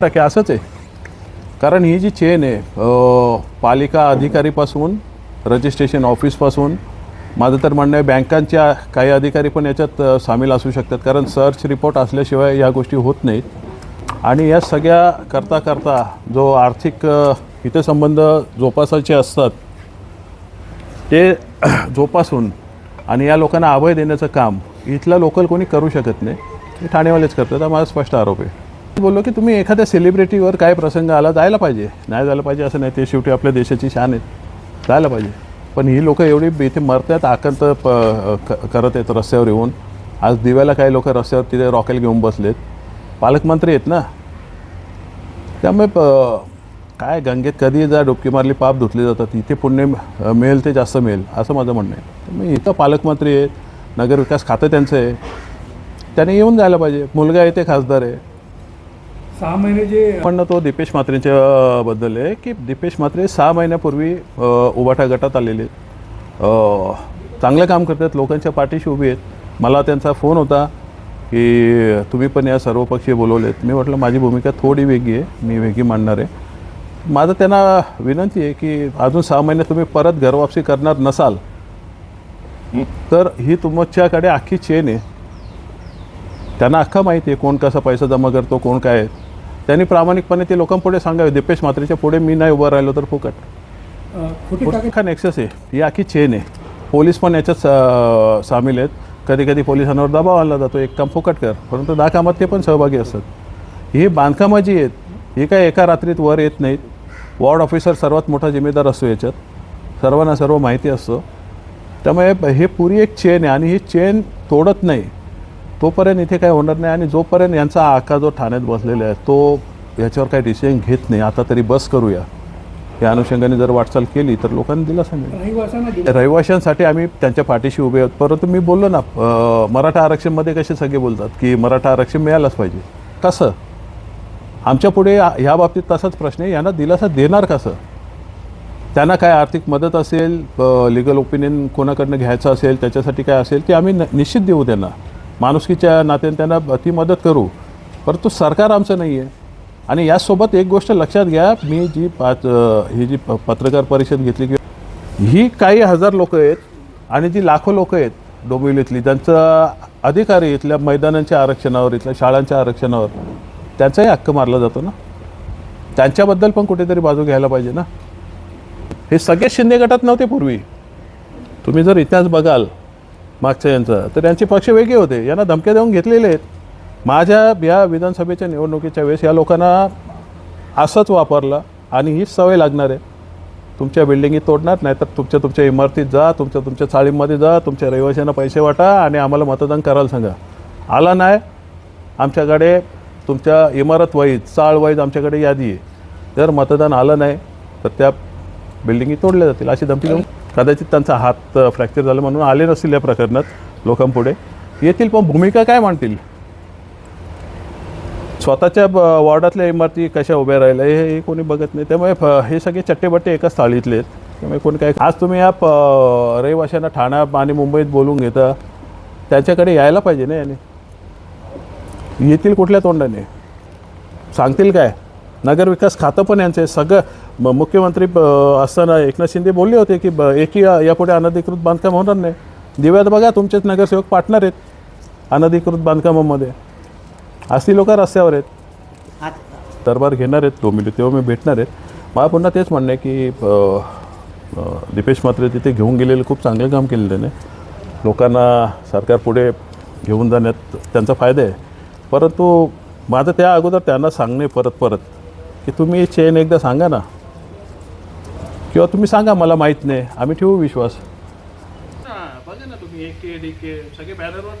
टक्के असंच आहे? कारण ही जी चेन आहे पालिका अधिकारीपासून रजिस्ट्रेशन ऑफिसपासून माझं तर म्हणणं आहे बँकांच्या काही अधिकारी पण याच्यात सामील असू शकतात. कारण सर्च रिपोर्ट असल्याशिवाय या गोष्टी होत नाहीत. आणि या सगळ्या करता करता जो आर्थिक हितसंबंध जोपासायचे असतात ते जोपासून आणि या लोकांना अभय देण्याचं काम इथलं लोकल कोणी करू शकत नाही हे ठाणेवालेच करतात. हा माझा स्पष्ट आरोप आहे. बोललो की तुम्ही एखाद्या सेलिब्रिटीवर काय प्रसंग आला जायला पाहिजे. नाही जायला पाहिजे असं नाही ते शेवटी आपल्या देशाची शान आहेत जायला पाहिजे. पण ही लोकं एवढी इथे मरतात आकंत प करत आहेत रस्त्यावर येऊन. आज दिव्याला काही लोक रस्त्यावर तिथे रॉकेल घेऊन बसलेत. पालकमंत्री आहेत ना. त्यामुळे प काय गंगेत कधी जा डुबकी मारली पाप धुतले जातात. इथे पुण्य मिळेल ते जास्त मिळेल असं माझं म्हणणं आहे. त्यामुळे इथं पालकमंत्री आहेत नगरविकास खातं त्यांचं आहे. त्याने येऊन जायला पाहिजे. मुलगा आहे ते खासदार आहे. सहा महिने जे पण तो दीपेश म्हात्रेंच्या बद्दल आहे की दीपेश म्हात्रे सहा महिन्यापूर्वी अ, उभाटा गटात आलेले आहेत. चांगलं काम करतात लोकांच्या पाठीशी उभी आहेत मला त्यांचा फोन होता की तुम्ही पण या सर्वपक्षीय बोलवलेत मी म्हटलं माझी भूमिका थोडी वेगळी आहे मी वेगळी मांडणार आहे माझं त्यांना विनंती आहे की अजून सहा महिने तुम्ही परत घरवापसी करणार नसाल तर ही तुमच्याकडे अख्खी चेन आहे त्यांना अख्खा माहिती आहे कोण कसा पैसा जमा करतो कोण काय आहे. त्यांनी प्रामाणिकपणे ते लोकांपुढे सांगावे. दीपेश म्हात्रेच्या पुढे मी नाही उभं राहिलो तर फुकट. हा नेक्सस आहे? ही अख्खी चेन आहे. पोलीस पण याच्यात सा- सामील आहेत. कधी कधी पोलिसांवर दबाव आणला जातो. एक काम फुकट कर. परंतु दहा कामात ते पण सहभागी असतात. ही बांधकामं जी आहेत ही काय एका रात्रीत वर येत नाहीत. वॉर्ड ऑफिसर सर्वात मोठा जिम्मेदार असतो याच्यात. सर्वांना सर्व माहिती असतं. त्यामुळे हे पुरी एक चेन आहे आणि ही चेन तोडत नाही. तोपर्यंत इथे काय होणार नाही आणि जोपर्यंत यांचा आका जो ठाण्यात बसलेला आहे तो याच्यावर काही डिसिजन घेत नाही. आता तरी बस करूया. या अनुषंगाने जर वाटचाल केली तर लोकांनी दिला सांगेल रहिवाशांसाठी आम्ही त्यांच्या पाठीशी उभे आहोत. परंतु मी बोललो ना मराठा आरक्षणमध्ये कसे सगळे बोलतात की मराठा आरक्षण मिळालंच पाहिजे. कसं? आमच्या पुढे ह्या बाबतीत तसाच प्रश्न आहे. यांना दिलासा देणार कसं? त्यांना काय आर्थिक मदत असेल लिगल ओपिनियन कोणाकडनं घ्यायचं असेल त्याच्यासाठी काय असेल ते आम्ही निश्चित देऊ त्यांना. माणुसकीच्या नात्याने त्यांना ती मदत करू. परंतु सरकार आमचं नाही आहे आणि यासोबत एक गोष्ट लक्षात घ्या मी जी पाच ही जी प- पत्रकार परिषद घेतली की ही काही हजार लोक आहेत आणि जी लाखो लोक आहेत डोंबिवलीतली त्यांचं अधिकार आहे इथल्या मैदानांच्या आरक्षणावर इथल्या शाळांच्या आरक्षणावर. त्यांचाही हक्क मारला जातो ना? त्यांच्याबद्दल पण कुठेतरी बाजू घ्यायला पाहिजे ना? हे सगळे शिंदे गटात नव्हते पूर्वी. तुम्ही जर इतिहास बघाल मागच्या यांचा तर यांचे पक्ष वेगळे होते. यांना धमक्या देऊन घेतलेले आहेत. माझ्या या विधानसभेच्या निवडणुकीच्या वेळेस या लोकांना असंच वापरलं आणि हीच सवय लागणार आहे. तुमच्या बिल्डिंगी तोडणार नाही तर तुमच्या तुमच्या इमारतीत जा तुमच्या तुमच्या चाळीमध्ये जा तुमच्या रहिवाशांना पैसे वाटा आणि आम्हाला मतदान करायला सांगा. आला नाही आमच्याकडे तुमच्या इमारत वाईज चाळ वाईज आमच्याकडे यादी आहे. जर मतदान आलं नाही तर त्या बिल्डिंगी तोडल्या जातील अशी धमकी देऊन कदाचित त्यांचा हात फ्रॅक्चर झाला म्हणून आले नसतील या प्रकरणात लोकांपुढे. येतील पण भूमिका काय मांडतील? स्वतःच्या वॉर्डातल्या इमारती कशा उभ्या राहिल्या हे कोणी बघत नाही. त्यामुळे हे सगळे चट्टेबट्टे एकाच थाळीतले आहेत. त्यामुळे कोणी काय आज तुम्ही या प रहिवाशांना ठाणा आणि मुंबईत बोलून घेता त्याच्याकडे यायला पाहिजे ना याने? येतील कुठल्या तोंडाने? सांगतील काय? नगरविकास खातं पण यांचं आहे सगळं म- मुख्यमंत्री ब- असताना एकनाथ शिंदे बोलले होते की ब एकी यापुढे अनधिकृत बांधकाम होणार नाही. दिव्यात बघा तुमचेच नगरसेवक पार्टनर आहेत अनधिकृत बांधकामामध्ये. अशी लोक रस्त्यावर आहेत. दरबार घेणार आहेत डोंबिवली तेव्हा मी भेटणार आहेत. मला पुन्हा तेच म्हणणं आहे की दिपेश अ, दीपेश तिथे घेऊन गेलेले खूप चांगले काम केलेले त्याने. लोकांना सरकार पुढे घेऊन जाण्यात त्यांचा फायदा आहे. परंतु माझं त्या अगोदर त्यांना सांगणे परत परत की तुम्ही चेन एकदा सांगा ना. किंवा तुम्ही सांगा मला माहीत नाही. आम्ही ठेवू विश्वास? बघा ना तुम्ही एक के डी के सगळे बॅनरवर